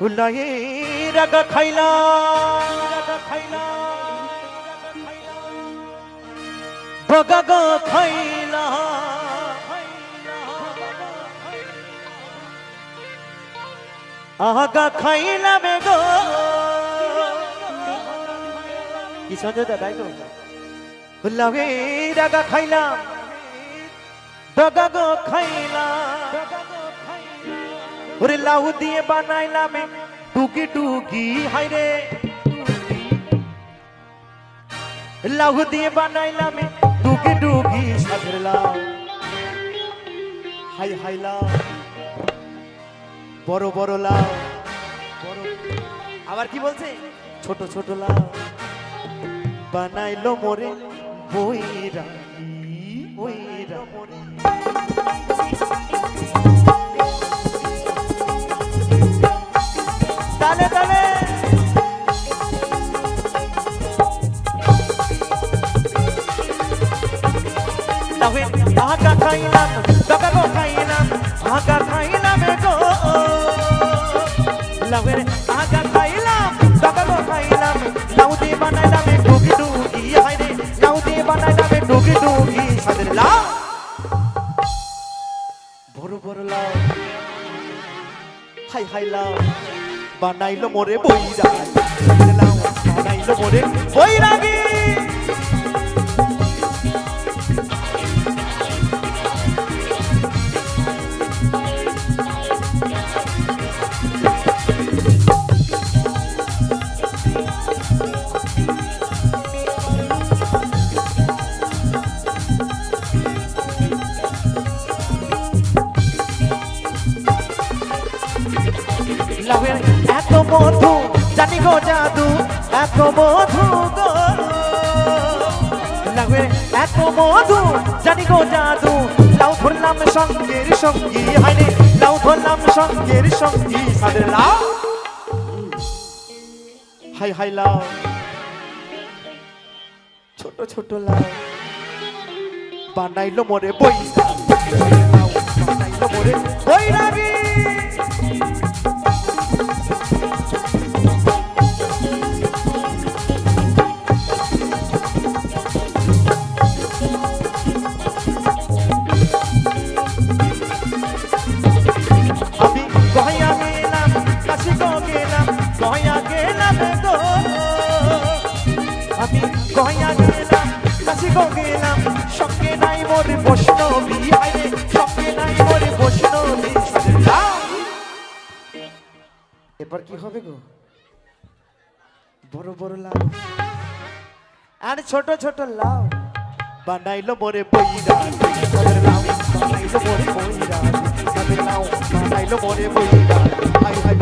Wheeler রাগা খাইলা গো খাইলা আগা খাইলা বেগো কি সঞ্জয় দা তাই তো হুলাই রাগা খাইলা বগা গো খাইলা ওরে লাউ দিয়ে বানাইলাম টুকি টুকি হাইরে লাউ দিয়ে বানাইলাম টুকি টুকি সাজের হাই হাই লাউ। বড় বড় লাউ। বড় আবার কি বলছে? ছোট ছোট লাউ। বানাইলো মোরে বইরা বইরা মোরে dale, dale. Lawe, aga kailam, daga go kailam, aga kailam go. Lawe, aga kailam, daga go kailam, laudi banailam dugi dugi, hayre, laudi banailam dugi dugi, সাদের লাউ বড় বড় লাউ হাই হাই লাউ বানাইলো মোরে বইরা বানাইলো মোরে বইরাগি লাউয়ের মধু জানি গো জাদু, এত মধু গো। লাউয়ের এত মধু, জানি গো জাদু। লাউ ধরলাম সঙ্গের সঙ্গী হাইরে লাউ ধরলাম সঙ্গের সঙ্গী সাদের লাউ। হাই হাই লাউ। ছোট ছোট লাউ। বানাইলো মোরে লাউ বানাইলো মোরে বইরাগি আমি গেলাম সঙ্গে নাই সঙ্গে নাই এবার কি হবে গো? বড় বড় আর ছোট ছোট লাউ। বানাইলো মোরে বইরা বানাইলো মোরে বইরা বানাইলো মোরে বইরা হাই হাই।